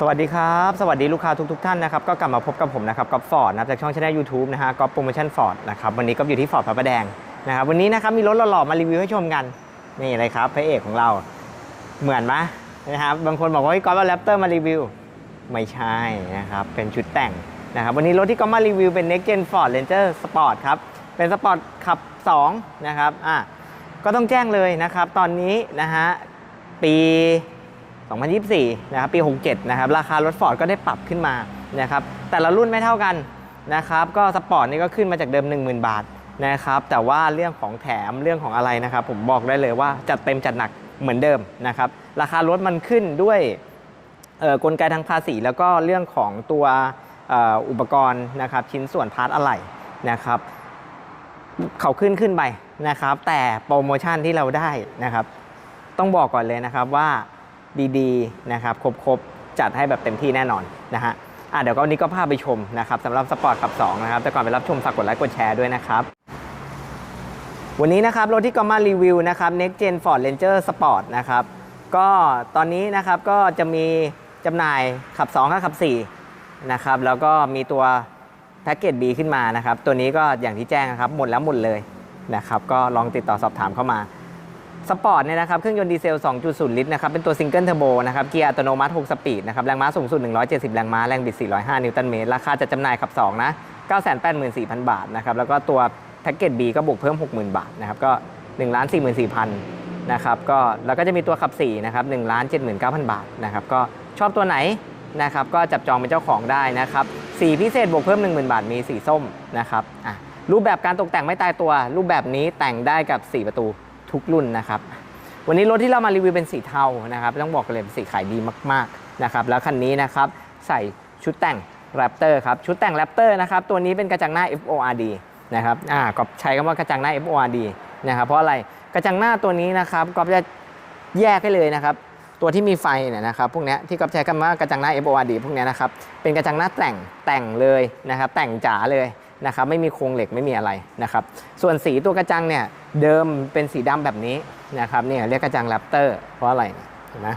สวัสดีครับ สวัสดีลูกค้าทุกๆท่านนะครับ ก็กลับมาพบกับผมนะครับกับฟอร์ดนะจากช่องช anel YouTube นะฮะก็โปรโมชั่นฟอร์ดนะครับวันนี้ก็อยู่ที่ฟอร์ดพระประแดงนะครับวันนี้นะครับมีรถหล่อๆมารีวิวให้ชมกัน นี่เลยครับพระเอกของเราเหมือนไหมนะครับบางคนบอกว่าพี่ก๊อฟเอาแรปเตอร์มารีวิว ไม่ใช่นะครับเป็นชุดแต่งนะครับวันนี้รถที่ก๊อฟมารีวิวเป็น Next Gen Ford Ranger Sport ครับเป็นสปอร์ตขับ2นะครับอะก็ต้องแจ้งเลยนะครับตอนนี้นะฮะปี 2024 นะครับปี 67 นะครับราคารถฟอร์ดก็ได้ปรับขึ้นมานะครับแต่ละรุ่นไม่เท่ากันนะครับก็สปอร์ตนี่ก็ขึ้นมาจากเดิม 10,000 บาทนะครับแต่ว่าเรื่องของแถมเรื่องของอะไรนะครับผมบอกได้เลยว่าจัดเต็มจัดหนักเหมือนเดิมนะครับราคารถมันขึ้นด้วยกลไกทางภาษี แล้วก็เรื่องของตัวอุปกรณ์นะครับชิ้นส่วนพาร์ทอะไหล่นะครับเขาขึ้นขึ้นไปนะครับแต่โปรโมชั่นที่เราได้นะครับต้องบอกก่อนเลยนะครับว่า ดีๆนะครับครบๆจัดให้แบบเต็มที่แน่นอนนะฮะอะเดี๋ยวก็วันนี้ก็พาไปชมนะครับสำหรับสปอร์ตขับ2นะครับแต่ก่อนไปรับชมฝากกดไลค์กดแชร์ด้วยนะครับวันนี้นะครับรถที่ก็มารีวิวนะครับ Next Gen Ford Ranger Sport นะครับก็ตอนนี้นะครับก็จะมีจำหน่ายขับ2กับขับ4นะครับแล้วก็มีตัวแพ็กเกจ B ขึ้นมานะครับ ตัวนี้ก็อย่างที่แจ้งนะครับ หมดแล้วหมดเลยนะครับ ก็ลองติดต่อสอบถามเข้ามา สปอร์ตเนี่ยนะครับเครื่องยนต์ดีเซล 2.0 ลิตรนะครับเป็นตัวซิงเกิลเทอร์โบนะครับเกียร์อัตโนมัติ 6 สปีดนะครับแรงม้าสูงสุด 170 แรงม้า แรงบิด 405 นิวตันเมตร ราคาจะจำหน่ายขับ 2 นะ 984,000 บาทนะครับแล้วก็ตัวแพ็กเกจ B ก็บวกเพิ่ม 60,000 บาทนะครับก็ 1,44,000นะครับก็แล้วก็จะมีตัวขับ4นะครับ1,79,000 บาทนะครับก็ชอบตัวไหนนะครับก็จับจองเป็นเจ้าของได้นะครับสีพิเศษบวกเพิ่ม 10,000 บาทมีสีส้มนะครับอะรูปแบบการตกแต่งไม่ตายตัว รูปแบบนี้แต่งได้กับ 4 ประตู ทุกรุ่นนะครับ วันนี้รถที่เรามารีวิวเป็นสีเทานะครับต้องบอกเลยเป็นสีขายดีมากๆนะครับแล้วคันนี้นะครับใส่ชุดแต่งแรปเตอร์ครับชุดแต่งแรปเตอร์นะครับตัวนี้เป็นกระจังหน้า FORD นะครับอ่าก็ใช้คำว่ากระจังหน้า FORD นะครับเพราะอะไรกระจังหน้าตัวนี้นะครับก็จะแยกให้เลยนะครับตัวที่มีไฟเนี่ยนะครับพวกนี้ที่ก๊อฟใช้คำว่ากระจังหน้า FORD พวกนี้นะครับเป็นกระจังหน้าแต่งแต่งเลยนะครับแต่งจ๋าเลยนะครับไม่มีโครงเหล็กไม่มีอะไรนะครับส่วนสีตัวกระจังเนี่ย เดิมเป็นสีดำแบบนี้นะครับเนี่ยเรียกกระจังแรปเตอร์เพราะอะไรเห็นไหม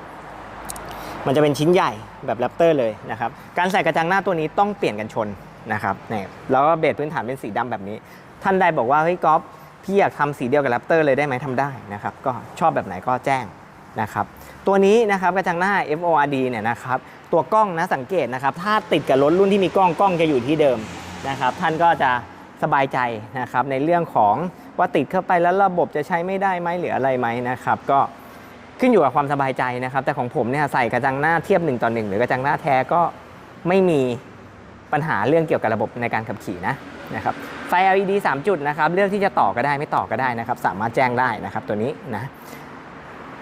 มันจะเป็นชิ้นใหญ่แบบแรปเตอร์เลยนะครับการใส่กระจังหน้าตัวนี้ต้องเปลี่ยนกันชนนะครับเนี่ยแล้วก็เบสพื้นฐานเป็นสีดำแบบนี้ ท่านใดบอกว่าเฮ้ยก๊อฟพี่อยากทำสีเดียวกับแรปเตอร์เลยได้ไหมทำได้นะครับก็ชอบแบบไหนก็แจ้งนะครับตัวนี้นะครับกระจังหน้า FORD เนี่ยนะครับตัวกล้องนะสังเกตนะครับถ้าติดกับรถรุ่นที่มีกล้องกล้องจะอยู่ที่เดิมนะครับท่านก็จะสบายใจนะครับในเรื่องของ ว่าติดเข้าไปแล้วระบบจะใช้ไม่ได้ไหมหรืออะไรไหมนะครับ ก็ขึ้นอยู่กับความสบายใจนะครับ แต่ของผมเนี่ยใส่กระจังหน้าเทียบ1ต่อ1หรือกระจังหน้าแท้ก็ไม่มีปัญหาเรื่องเกี่ยวกับระบบในการขับขี่นะนะครับไฟ LED 3 จุดนะครับเลือกที่จะต่อก็ได้ไม่ต่อก็ได้นะครับ สามารถแจ้งได้นะครับตัวนี้นะ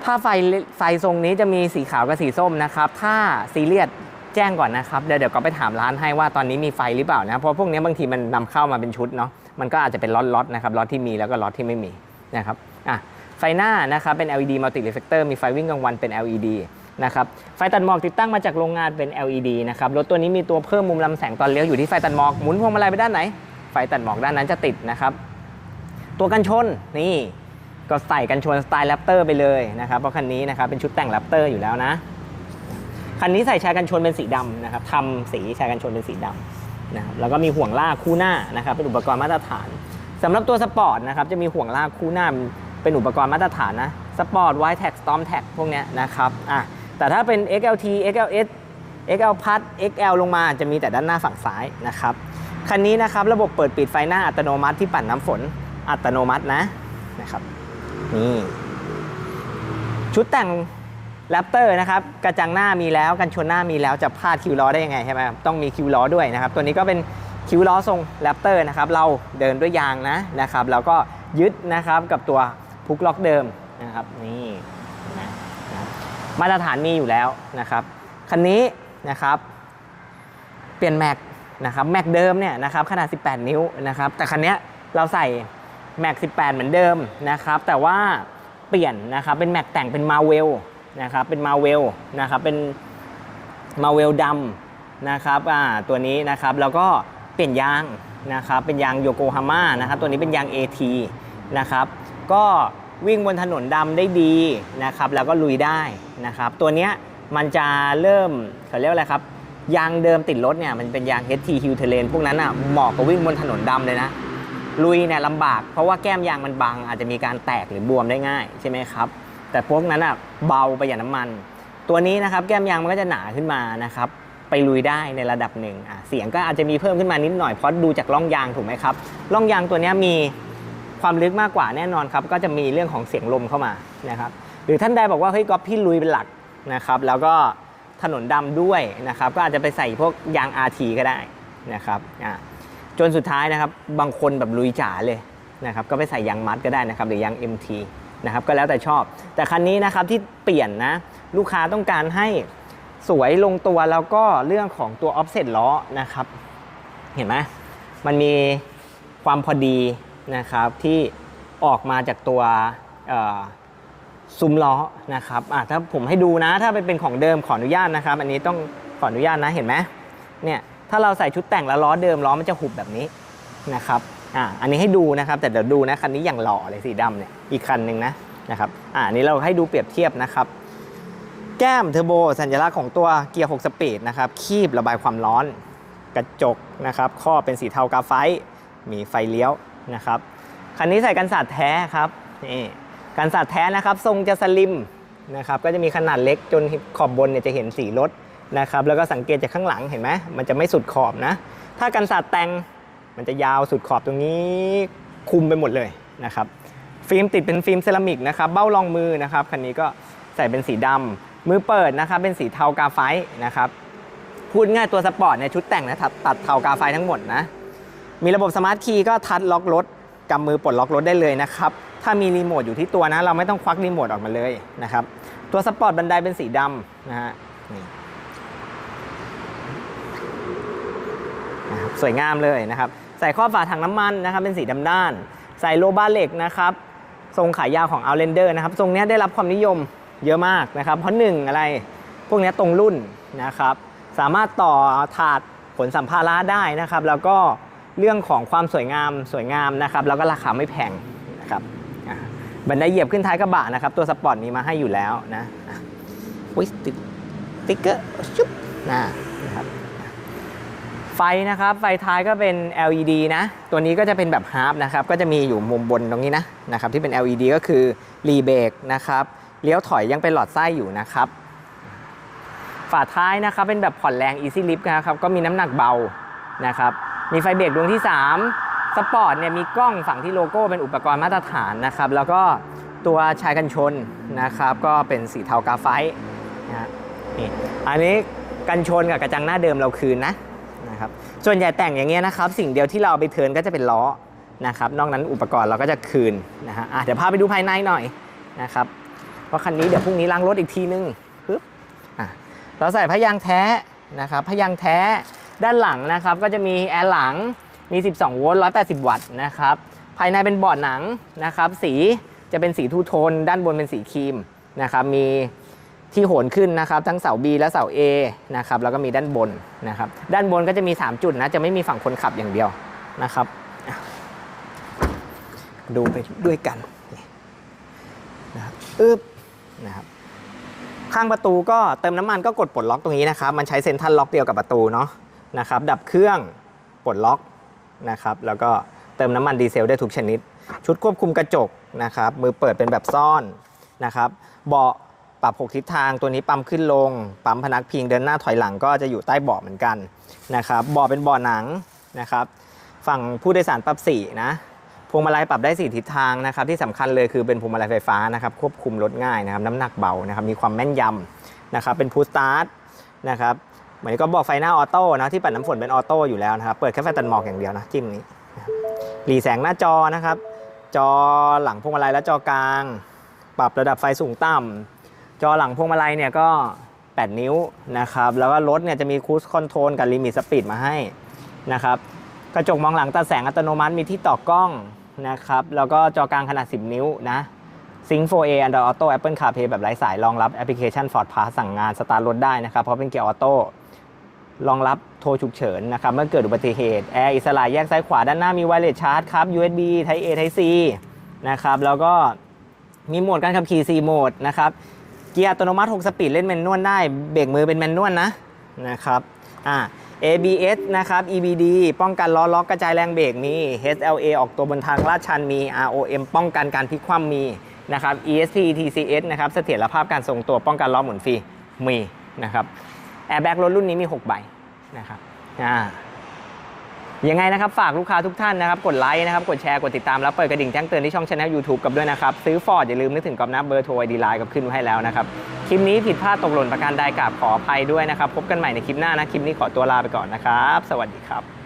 ถ้าไฟไฟทรงนี้จะมีสีขาวกับสีส้มนะครับ ถ้าซีเรียสแจ้งก่อนนะครับเดี๋ยวเดี๋ยวก็ไปถามร้านให้ว่าตอนนี้มีไฟหรือเปล่านะเพราะพวกนี้บางทีมันนำเข้ามาเป็นชุดเนาะ มันก็อาจจะเป็นล็อตล็อตนะครับล็อตที่มีแล้วก็ล็อตที่ไม่มีนะครับอะไฟหน้านะครับเป็น LED multi reflector มีไฟวิ่งกลางวันเป็น LED นะครับไฟตัดหมอกติดตั้งมาจากโรงงานเป็น LED นะครับรถตัวนี้มีตัวเพิ่มมุมลำแสงตอนเลี้ยวอยู่ที่ไฟตัดหมอกหมุนพวงมาลัยไปด้านไหน ไฟตัดหมอกด้านนั้นจะติดนะครับ ตัวกันชนนี่ก็ใส่กันชนสไตล์แรปเตอร์ไปเลยนะครับเพราะคันนี้นะครับเป็นชุดแต่งแรปเตอร์อยู่แล้วนะคันนี้ใส่ชายกันชนเป็นสีดำนะครับทำสีชายกันชนเป็นสีดำ นะครับแล้วก็มีห่วงลากคู่หน้านะครับเป็นอุปกรณ์มาตรฐานสำหรับตัวสปอร์ตนะครับจะมีห่วงลากคู่หน้าเป็นอุปกรณ์มาตรฐานนะสปอร์ตไวท์แท็กสตอมแท็กพวกเนี้ยนะครับอะแต่ถ้าเป็น XLT XLS XL พัด XL ลงมาจะมีแต่ด้านหน้าฝั่งซ้ายนะครับคันนี้นะครับระบบเปิดปิดไฟหน้าอัตโนมัติที่ปั่นน้ำฝนอัตโนมัตินะนะครับนี่ชุดแต่ง แรปเตอร์นะครับกระจังหน้ามีแล้วกันชนหน้ามีแล้วจะพลาดคิวล้อได้ยังไงใช่ไหมต้องมีคิวล้อด้วยนะครับตัวนี้ก็เป็นคิวล้อทรงแรปเตอร์นะครับเราเดินด้วยยางนะนะครับแล้วก็ยึดนะครับกับตัวพุกล็อกเดิมนะครับนี่นะมาตรฐานมีอยู่แล้วนะครับคันนี้นะครับเปลี่ยนแม็กนะครับแม็กเดิมเนี่ยนะครับขนาด 18 นิ้วนะครับแต่คันนี้เราใส่แม็ก18 เหมือนเดิมนะครับแต่ว่าเปลี่ยนนะครับเป็นแม็กแต่งเป็นมาเวล นะครับเป็นมาเวลนะครับเป็นมาเวลดำนะครับอ่าตัวนี้นะครับแล้วก็เปลี่ยนยางนะครับเป็นยางโยโกฮาม่านะครับตัวนี้เป็นยาง AT นะครับก็วิ่งบนถนนดำได้ดีนะครับแล้วก็ลุยได้นะครับตัวเนี้ยมันจะเริ่มเขาเรียกว่าอะไรครับยางเดิมติดรถเนี่ยมันเป็นยาง HT h u t e r a n พวกนั้นอะเหมาะกับวิ่งบนถนนดำเลยนะลุยเนี่ยลำบากเพราะว่าแก้มยางมันบางอาจจะมีการแตกหรือบวมได้ง่ายใช่ไหมครับ แต่พวกนั้นอะเบาประหยัดน้ำมัน ตัวนี้นะครับแก้มยางมันก็จะหนาขึ้นมานะครับไปลุยได้ในระดับหนึ่งอะเสียงก็อาจจะมีเพิ่มขึ้นมานิดหน่อยเพราะดูจากร่องยางถูกไหมครับร่องยางตัวนี้มีความลึกมากกว่าแน่นอนครับก็จะมีเรื่องของเสียงลมเข้ามานะครับหรือท่านใดบอกว่าเฮ้ยก๊อฟพี่ลุยเป็นหลักนะครับแล้วก็ถนนดำด้วยนะครับก็อาจจะไปใส่พวกยาง RT ก็ได้นะครับอะจนสุดท้ายนะครับบางคนแบบลุยจ๋าเลยนะครับก็ไปใส่ยางมัดก็ได้นะครับหรือยาง MT นะครับก็แล้วแต่ชอบ แต่คันนี้นะครับที่เปลี่ยนนะลูกค้าต้องการให้สวยลงตัวแล้วก็เรื่องของตัว offset ล้อนะครับ เห็นไหมมันมีความพอดีนะครับที่ออกมาจากตัวซุ้มล้อนะครับถ้าผมให้ดูนะ ถ้าเป็นของเดิมขออนุญาตนะครับ อันนี้ต้องขออนุญาตนะเห็นไหมเนี่ยถ้าเราใส่ชุดแต่งแล้วล้อเดิมล้อมันจะหุบแบบนี้นะครับ อะอันนี้ให้ดูนะครับ แต่เดี๋ยวดูนะคันนี้อย่างหล่อเลยสีดำเนี่ยอีกคันหนึ่งนะนะครับอะอันนี้เราให้ดูเปรียบเทียบนะครับ แก้มเทอร์โบสัญลักษณ์ของตัวเกียร์ 6 สปีดนะครับคีบระบายความร้อน กระจกนะครับข้อเป็นสีเทากราไฟต์มีไฟเลี้ยวนะครับคันนี้ใส่กันสาดแท้ครับนี่กันสาดแท้นะครับ ทรงจะสลิมนะครับก็จะมีขนาดเล็กจนขอบบนเนี่ยจะเห็นสีรถนะครับแล้วก็สังเกตจากข้างหลังเห็นไหมมันจะไม่สุดขอบนะ ถ้ากันสาดแต่ง มันจะยาวสุดขอบตรงนี้คุมไปหมดเลยนะครับ ฟิล์มติดเป็นฟิล์มเซรามิกนะครับเบ้ารองมือนะครับคันนี้ก็ใส่เป็นสีดำมือเปิดนะครับเป็นสีเทากาไฟต์นะครับพูดง่ายตัวสปอร์ตเนี่ยชุดแต่งนะตัดตัดเทากาไฟทั้งหมดนะมีระบบสมาร์ทคีย์ก็ทัดล็อกรถกำมือปลดล็อกรถได้เลยนะครับ ถ้ามีรีโมทอยู่ที่ตัวนะ เราไม่ต้องควักรีโมทออกมาเลยนะครับ ตัวสปอร์ตบันไดเป็นสีดำนะฮะนี่สวยงามเลยนะครับ ใส่ข้อฝาถังน้ำมันนะครับเป็นสีดำด้าน ใส่โลบาเหล็กนะครับทรงขายาวของ Outlander นะครับทรงนี้ได้รับความนิยมเยอะมากนะครับเพราะหนึ่งอะไรพวกนี้ตรงรุ่นนะครับสามารถต่อถาดขนสัมภาระได้นะครับ แล้วก็เรื่องของความสวยงามสวยงามนะครับ แล้วก็ราคาไม่แพงนะครับบันไดเหยียบขึ้นท้ายกระบะนะครับ ตัวสปอร์ตมีมาให้อยู่แล้วนะอะอุ้ยติดติ๊กเกอร์ชุบนะครับ ไฟนะครับ ไฟท้ายก็เป็น LED นะ ตัวนี้ก็จะเป็นแบบฮาร์ปนะครับ ก็จะมีอยู่มุมบนตรงนี้นะนะครับ ที่เป็น LED ก็คือรีเบรกนะครับ เลี้ยวถอยยังเป็นหลอดไส้อยู่นะครับ ฝาท้ายนะครับเป็นแบบผ่อนแรง Easy Lift นะครับ ก็มีน้ำหนักเบานะครับ มีไฟเบรกดวงที่ 3 สปอร์ตเนี่ยมีกล้องฝั่งที่โลโก้เป็นอุปกรณ์มาตรฐานนะครับ แล้วก็ตัวชายกันชนนะครับ ก็เป็นสีเทากาไฟต์นะฮะนี่อันนี้กันชนกับกระจังหน้าเดิมเราคืนนะ นะครับส่วนใหญ่แต่งอย่างเงี้ยนะครับ สิ่งเดียวที่เราเอาไปเทินก็จะเป็นล้อนะครับนอกนั้นอุปกรณ์เราก็จะคืนนะฮะะเดี๋ยวพาไปดูภายในหน่อยนะครับเพราะคันนี้เดี๋ยวพรุ่งนี้ล้างรถอีกทีนึงปึ๊บอะเราใส่พยางแท้นะครับพยางแท้ด้านหลังนะครับก็จะมีแอร์หลังมี 12 โวลต์ 180 วัตต์นะครับภายในเป็นบอร์ดหนังนะครับสีจะเป็นสีทูโทนด้านบนเป็นสีครีมนะครับมี ที่โหนขึ้นนะครับ ทั้งเสา B และเสา A นะครับแล้วก็มีด้านบนนะครับ ด้านบนก็จะมี 3 จุดนะจะไม่มีฝั่งคนขับอย่างเดียวนะครับ ดูไปด้วยกันนี่นะครับอึบนะครับข้างประตูก็เติมน้ำมันก็กดปลดล็อกตรงนี้นะครับ มันใช้เซ็นทรัลล็อกเดียวกับประตูเนาะนะครับ ดับเครื่องปลดล็อกนะครับ แล้วก็เติมน้ำมันดีเซลได้ทุกชนิด ชุดควบคุมกระจกนะครับ มือเปิดเป็นแบบซ่อนนะครับ เบาะ ปรับ 6 ทิศทางตัวนี้ปั๊มขึ้นลง ปั๊มพนักพิงเดินหน้าถอยหลังก็จะอยู่ใต้เบาะเหมือนกันนะครับเบาะเป็นเบาะหนังนะครับ ฝั่งผู้โดยสารปรับสีนะพวงมาลัยปรับได้ 4 ทิศทางนะครับ ที่สำคัญเลยคือเป็นพวงมาลัยไฟฟ้านะครับ ควบคุมรถง่ายนะครับ น้ำหนักเบานะครับ มีความแม่นยำนะครับ เป็นพูสตาร์ทนะครับเหมือนก็บอกไฟหน้าออโต้นะที่ปัดน้ำฝนเป็นออโต้อยู่แล้วนะครับ เปิดแค่ไฟตัดหมอกอย่างเดียวนะจิ้มนี้หลีแสงหน้าจอนะครับ จอหลังพวงมาลัยและจอกลาง ปรับระดับไฟสูงต่ำ จอหลังพวงมาลัยเนี่ยก็ 8 นิ้วนะครับ แล้วก็รถเนี่ยจะมีคูสคอนโทรลกับลิมิตสปีดมาให้นะครับ กระจกมองหลังตัดแสงอัตโนมัติมีที่ต่อกล้องนะครับ แล้วก็จอกลางขนาด 10 นิ้วนะ Sync 4A Android Auto Apple CarPlay แบบไร้สายรองรับแอปพลิเคชัน Ford Pass สั่งงานสตาร์ทรถได้นะครับ เพราะเป็นเกียร์ออโต้รองรับโทรฉุกเฉินนะครับ เมื่อเกิดอุบัติเหตุแอร์อิสระแยกซ้ายขวาด้านหน้ามีไวเลสชาร์จครับ USB Type A Type C นะครับ แล้วก็มีโหมดการขับขี่ 4 โหมดนะครับ กียร์อัตโนมัติ 6 สปีดเล่นแมนนวลได้ เบรกมือเป็นแมนนวลนะนะครับอ่า ABS นะครับ EBD ป้องกันล้อล็อกกระจายแรงเบรกมี HLA ออกตัวบนทางลาดชันมี ROM ป้องกันการพลิกคว่ำมีนะครับ ESP TCS นะครับเสถียรภาพการทรงตัวป้องกันล้อหมุนฟรีมีนะครับแอร์แบ็กรถรุ่นนี้มี 6 ใบนะครับอ่า ยังไงนะครับฝากลูกค้าทุกท่านนะครับกดไลค์นะครับกดแชร์กดติดตามแล้วเปิดกระดิ่งแจ้งเตือนที่ช่องช anel YouTube กับด้วยนะครับ ซื้อฟอร์ดอย่าลืมนึกถึงกอบน้ำเบอร์โทรไอดีไลน์กับขึ้นไว้ให้แล้วนะครับ คลิปนี้ผิดพลาดตกหล่นประการใดกราบขออภัยด้วยนะครับ พบกันใหม่ในคลิปหน้านะ คลิปนี้ขอตัวลาไปก่อนนะครับ สวัสดีครับ